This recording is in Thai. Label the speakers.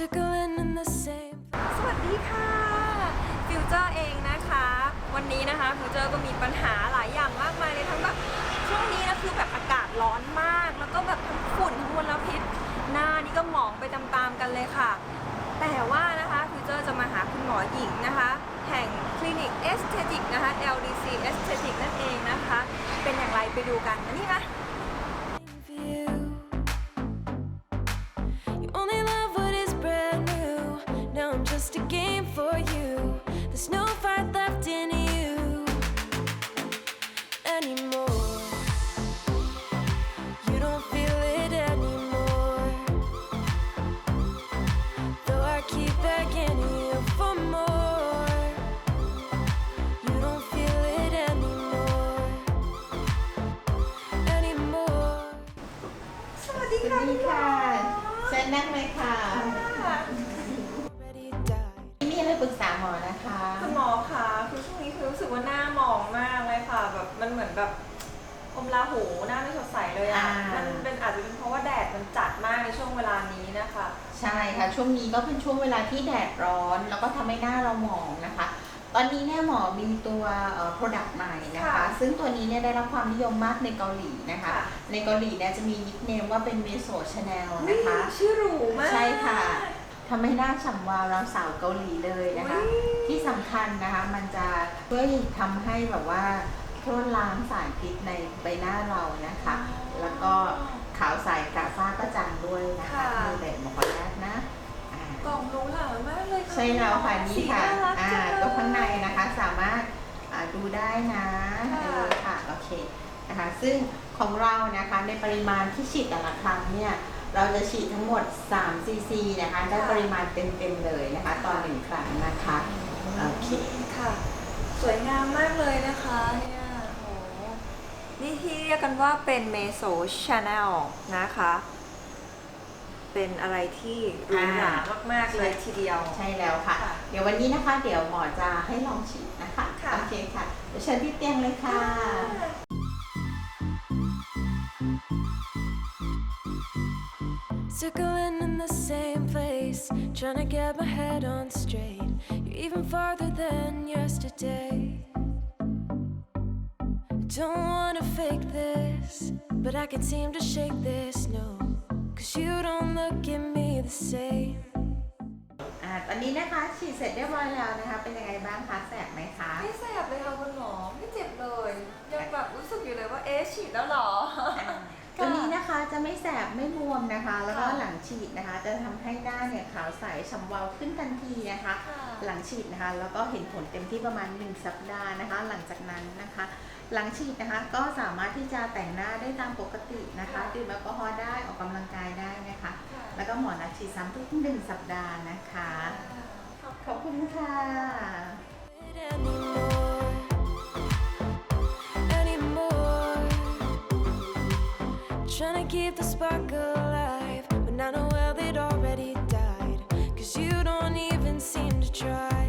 Speaker 1: Circling in the same
Speaker 2: สวัสดีค่ะ ฟิวเจอร์เองนะคะ วันนี้นะคะ ฟิวเจอร์ก็มีปัญหาหลายอย่างมากมายเลยทั้งแบบช่วงนี้นะคือแบบอากาศร้อนมาก แล้วก็แบบทั้งฝุ่นทั้งมลพิษ หน้านี่ก็หมองไปตามๆกันเลยค่ะ แต่ว่านะคะ ฟิวเจอร์จะมาหาคุณหมอหญิงนะคะ แห่งคลินิกเอสเตติกนะคะ LDC Aesthetic นั่นเองนะคะ เป็นอย่างไรไปดูกันนนี้นะ ดี
Speaker 3: ส
Speaker 2: ค่ะ
Speaker 3: วัสดีค่ะเชิญนั่งเลยค่ะ
Speaker 1: Already died.
Speaker 3: มีอะไรปรึกษาหมอนะคะ
Speaker 2: คุณหมอคะคือช่วงนี้คือรู้สึกว่าหน้าหมองมากเลยค่ะ แบบมันเหมือนแบบอมลาหูหน้าไม่สดใสเลยอะมันเป็นอาจจะเป็นเพราะว่าแดดมันจัดมากในช่วงเวลานี้นะคะ
Speaker 3: ใช่ค่ะ ช่วงนี้ก็เป็นช่วงเวลาที่แดดร้อน แล้วก็ทำให้หน้าเราหมองนะคะ ตอนนี้เนี่ยหมอมีตัวเอ่อ product ใหม่นะคะ
Speaker 2: ค่ะ
Speaker 3: ซึ่งตัวนี้เนี่ยได้รับความนิยมมากในเกาหลีนะคะ
Speaker 2: ค่ะ
Speaker 3: ในเกาหลีเนี่ยจะมีนิคเนมว่าเป็นเมโซชาแนลนะคะ
Speaker 2: ชื่อหรูมาก
Speaker 3: ใช่ค่ะ ทำให้หน้าฉ่ำวาวเราวสาวเกาหลีเลยนะคะ
Speaker 2: อุ๊ย
Speaker 3: ที่สำคัญนะคะมันจะช่วยทำให้แบบว่าโทษล้างสารพิษในใบหน้าเรานะคะ แล้วก็ขาวใสกระฟ้ากระจ่างด้วยนะคะ
Speaker 2: ค่ะ
Speaker 3: คือแบบหมอขออนุญาตนะอ่า ก
Speaker 2: ล่องหรูหรามากเลยค่ะ
Speaker 3: ใช่แล้วค่ะนี่
Speaker 2: สี
Speaker 3: ค่ะ
Speaker 2: น่ารัก
Speaker 3: อ่า
Speaker 2: จังเลย
Speaker 3: ก็ข้างในนะคะสามารถอ่าดูได้นะ
Speaker 2: ค่ะ
Speaker 3: เออค่ะโอเคนะคะ ซึ่งของเรานะคะในปริมาณที่ฉีดแต่ละครั้งเนี่ยเราจะฉีดทั้งหมด3ซีซีนะคะได้ปริมาณเต็มๆเลยนะคะต่อหนึ่งครั้งนะคะโอเค
Speaker 2: ค่ะ สวยงามมากเลยนะคะเนี่ยโอ้โหนี่ที่เรียกกันว่าเป็นเมโซชาแนลนะคะ เป็นอะไรที่หรูหรามากๆเลยทีเดียว
Speaker 3: ใช่แล้วค่ะ
Speaker 2: ค่ะ
Speaker 3: เดี๋ยววันนี้นะคะ เดี๋ยวหมอจะให้ลองฉีดนะคะ
Speaker 2: ค่ะ
Speaker 3: โอเคค่ะเดี๋ยวเชิญที่เตียงเลยค่ะ
Speaker 1: Circling in the same place, trying to get my head on straight. You're even farther than yesterday. Don't wanna fake this, but I can seem to shake this, no. Cause you don't look at me the same.
Speaker 3: อ่าตอนนี้นะคะฉีดเสร็จเรียบร้อยแล้วนะคะ เป็นยังไงบ้างคะแสบไหมคะ
Speaker 2: ไม่แสบเลยค่ะคุณหมอไม่เจ็บเลยยังแบบรู้สึกอยู่เลยว่าเอ๊ะฉีดแล้วเหรอ
Speaker 3: อ่าตัวนี้นะคะจะไม่แสบไม่บวมนะคะ แล้วก็
Speaker 2: ค่ะ
Speaker 3: หลังฉีดนะคะ จะทำให้หน้าเนี่ยขาวใสฉ่ำวาวขึ้นทันทีนะคะ
Speaker 2: ค่ะ
Speaker 3: หลังฉีดนะคะ แล้วก็เห็นผลเต็มที่ประมาณ 1 สัปดาห์นะคะ หลังจากนั้นนะคะ หลังฉีดนะคะก็สามารถที่จะแต่งหน้าได้ตามปกตินะคะ
Speaker 2: ค่ะ
Speaker 3: ดื่มแอลกอฮอล์ได้ออกกำลังกายได้นะคะ
Speaker 2: ค่ะ
Speaker 3: แล้วก็หมอนัดฉีดซ้ำทุกหนึ่งสัปดาห์นะคะ ขอบคุณค่ะ
Speaker 1: keep the spark alive when I know well it already died. Cause you don't even seem to try.